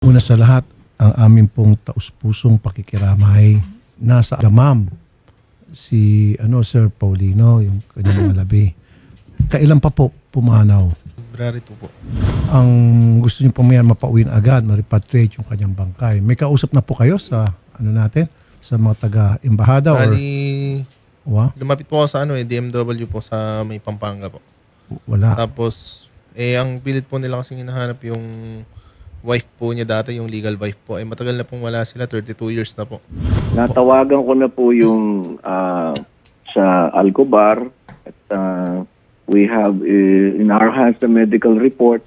Una sa lahat, ang aming pong taus-pusong pakikiramay nasa damam si ano Sir Paulino, yung kanyang mga labi. Kailan pa po pumanaw? February 2 po. Ang gusto niyo po mayan mapauwi na agad, ma-repatriate yung kanyang bangkay. May kausap na po kayo sa ano natin, sa mga taga-embahada or Bali, wa? lumapit po ako sa ano eh, DMW po sa may Pampanga po. Wala. Tapos, eh, ang pilit po nila kasing hinahanap yung wife po niya dati, yung legal wife po. Eh, matagal na pong wala sila, 32 years na po. Natawagan ko na po yung ah, sa Alcobar at ah, we have eh, in our hands the medical report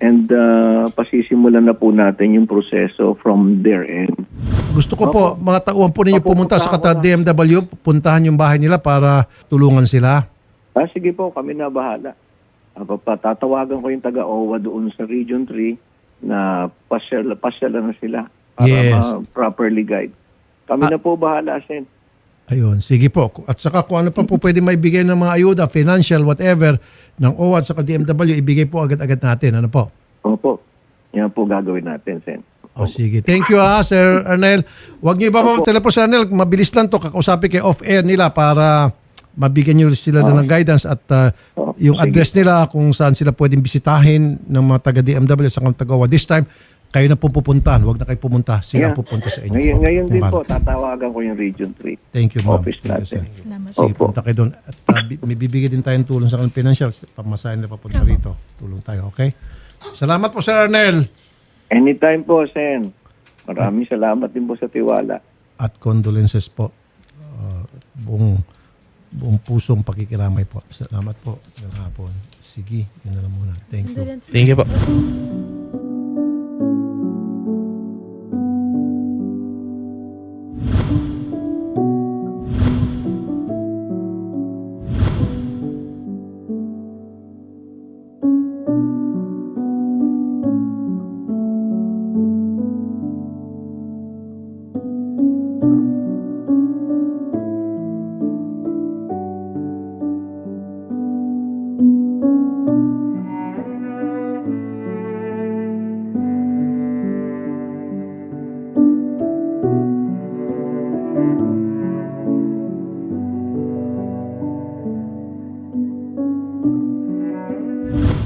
and ah, pasisimulan na po natin yung proseso from their end. Gusto ko po, mga tauhan po ninyo Opo, pumunta sa kata DMW, puntahan yung bahay nila para tulungan sila. Ah, sige po, kami na bahala. Ah, patatawagan ko yung taga-OWA doon sa Region 3 na pasyal, pasyal na sila para Yes. ma-properly guide. Kami Ah. na po bahala, Sen. Ayun, sige po. At saka kung ano pa po pwede maibigay ng mga ayuda, financial, whatever, ng OWA at saka DMW, ibigay po agad-agad natin. Ano po? Opo. Yan po gagawin natin, Sen. O sige. Thank you ha, Sir Arnel. Huwag niyo iba pa telepono Sir Arnel. Mabilis lang to. Kakausapin kay off-air nila para mabigyan niyo sila ng guidance at uh, yung sige. address nila kung saan sila pwedeng bisitahin ng mga taga-DMW sa mga taga-OWA. This time, kayo na po pupuntahan. Huwag na kayo pumunta. Sila Yeah. pupunta sa inyo. Ngayon, po. ngayon din po, tatawagan ko yung Region 3. Thank you, ma'am. Office Thank you, natin. sir. Salamat. Sige, Opo. punta kayo doon. At uh, may bibigyan din tayong tulong sa kanilang financial. Pamasahin na papunta rito. Tulong tayo, okay? Salamat po, Sir Arnel. Anytime po, Sen. Maraming salamat din po sa tiwala. At condolences po. Uh, buong, buong pusong pakikiramay po. Salamat po. Ngayong hapon. Sige, yun na lang muna. Thank you. Thank you po.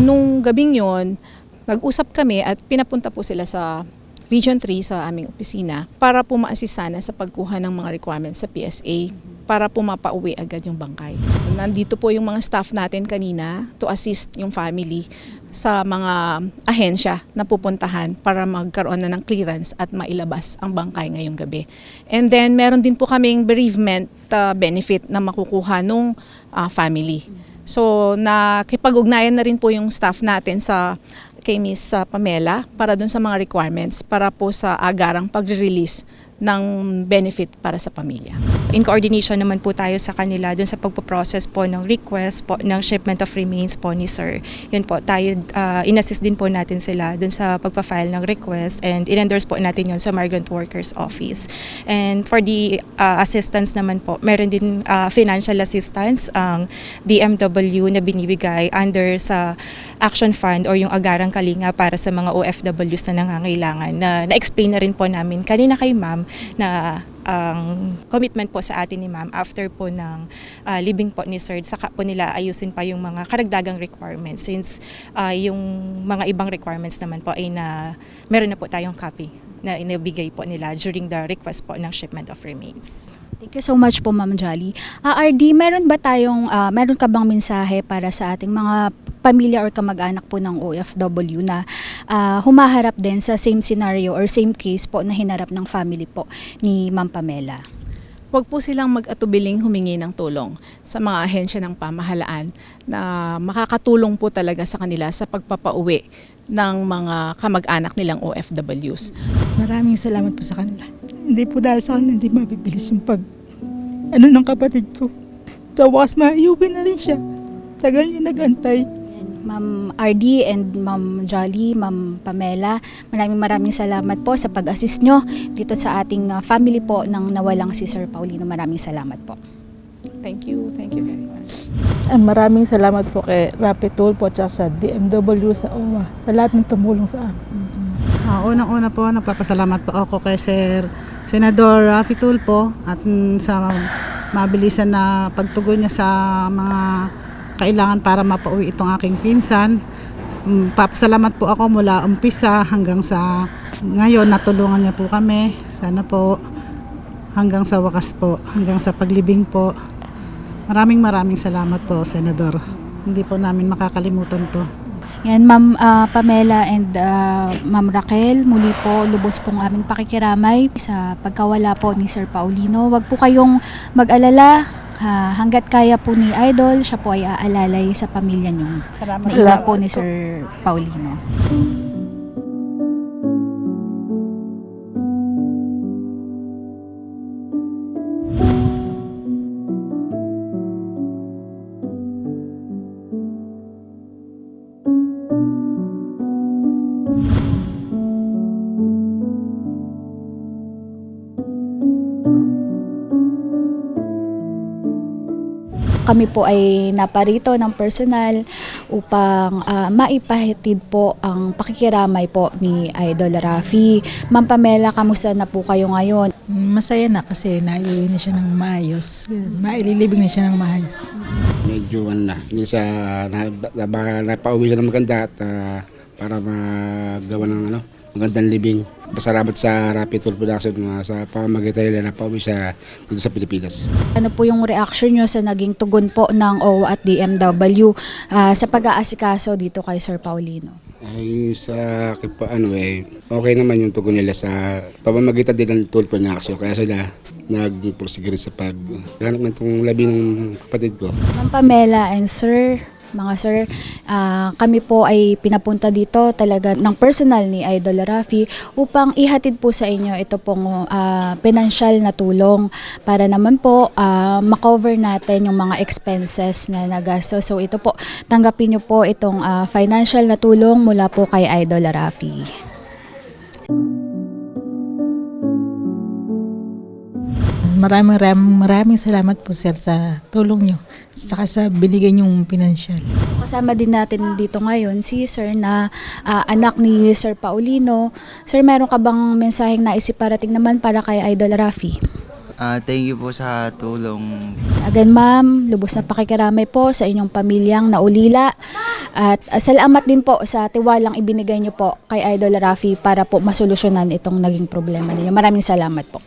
Nung gabing yon, nag-usap kami at pinapunta po sila sa Region 3 sa aming opisina para po sana sa pagkuha ng mga requirements sa PSA para po mapauwi agad yung bangkay. Nandito po yung mga staff natin kanina to assist yung family sa mga ahensya na pupuntahan para magkaroon na ng clearance at mailabas ang bangkay ngayong gabi. And then meron din po kaming bereavement uh, benefit na makukuha nung uh, family. So nakipag-ugnayan na rin po yung staff natin sa kay Miss uh, Pamela para dun sa mga requirements para po sa agarang pagre-release ng benefit para sa pamilya. In coordination naman po tayo sa kanila dun sa pagpo-process po ng request po ng shipment of remains po ni sir. Yun po, tayo uh, in-assist din po natin sila dun sa pagpa-file ng request and in-endorse po natin yun sa Migrant Workers Office. And for the uh, assistance naman po, meron din uh, financial assistance ang DMW na binibigay under sa Action Fund or yung Agarang Kalinga para sa mga OFWs na nangangailangan na na-explain na rin po namin kanina kay ma'am na ang commitment po sa atin ni ma'am after po ng ah, living po ni sir saka po nila ayusin pa yung mga karagdagang requirements since ah, yung mga ibang requirements naman po ay na meron na po tayong copy na inibigay po nila during the request po ng shipment of remains. Thank you so much po Ma'am Jolly. Ah, RD, meron ba tayong, ah, meron ka bang mensahe para sa ating mga pamilya or kamag-anak po ng OFW na ah, humaharap din sa same scenario or same case po na hinarap ng family po ni Ma'am Pamela? Huwag po silang mag-atubiling humingi ng tulong sa mga ahensya ng pamahalaan na makakatulong po talaga sa kanila sa pagpapauwi ng mga kamag-anak nilang OFWs. Maraming salamat po sa kanila. Hindi po dahil sa kanila, hindi mabibilis yung pag, ano ng kapatid ko. Sa wakas, maiuwi na rin siya. Tagal niya nagantay. Ma'am RD and Ma'am Jolly, Ma'am Pamela, maraming maraming salamat po sa pag-assist nyo dito sa ating ah, family po ng nawalang si Sir Paulino. Maraming salamat po. Thank you. Thank you very much. Ah, maraming salamat po kay Rapid Tool po at sa DMW sa OWA. Sa lahat ng tumulong sa amin. Ah, unang-una po, nagpapasalamat po ako kay Sir Senador Rafi Tulfo at mm, sa mabilisan na pagtugon niya sa mga kailangan para mapauwi itong aking pinsan. Mm, Papasalamat po ako mula umpisa hanggang sa ngayon natulungan niya po kami. Sana po hanggang sa wakas po, hanggang sa paglibing po. Maraming maraming salamat po, Senador. Hindi po namin makakalimutan to. Yan, Ma'am ah, Pamela and ah, Ma'am Raquel, muli po lubos pong aming pakikiramay sa pagkawala po ni Sir Paulino. Huwag po kayong mag-alala. ah, hanggat kaya po ni Idol, siya po ay aalalay sa pamilya niyo. Salamat Naiwan po ni Sir Paulino. Kami po ay naparito ng personal upang ah, maipahatid po ang pakikiramay po ni Idol Rafi. Ma'am Pamela, kamusta na po kayo ngayon? Masaya na kasi naiuwi na siya ng maayos. Maililibing na siya ng maayos. medyo ano na, hindi sa na, na, baka napauwi siya ng maganda at ah, para magawa ng ano, magandang living. Pasalamat sa Rapid Tool Production uh, sa pamamagitan nila na pauwi sa dito sa Pilipinas. Ano po yung reaction nyo sa naging tugon po ng OWA at DMW ah, sa pag-aasikaso dito kay Sir Paulino? Ay sa akin pa ano eh, okay naman yung tugon nila sa pamamagitan din ng Tool Production kaya sila nag-prosegue rin sa pag ganap ng itong labi ng kapatid ko. Ma'am Pamela and Sir, mga sir, ah, kami po ay pinapunta dito talaga ng personal ni Idol Rafi upang ihatid po sa inyo ito pong ah, financial na tulong para naman po ah, makover natin yung mga expenses na nagasto. So ito po, tanggapin nyo po itong ah, financial na tulong mula po kay Idol Rafi. Maraming maraming, maraming salamat po sir sa tulong nyo. Saka sa binigay niyong pinansyal. Kasama din natin dito ngayon si Sir na ah, anak ni Sir Paulino. Sir, meron ka bang mensaheng naisip parating naman para kay Idol Rafi? Ah, thank you po sa tulong. Again, ma'am, lubos na pakikiramay po sa inyong pamilyang naulila. At salamat din po sa tiwalang ibinigay niyo po kay Idol Rafi para po masolusyonan itong naging problema ninyo. Maraming salamat po.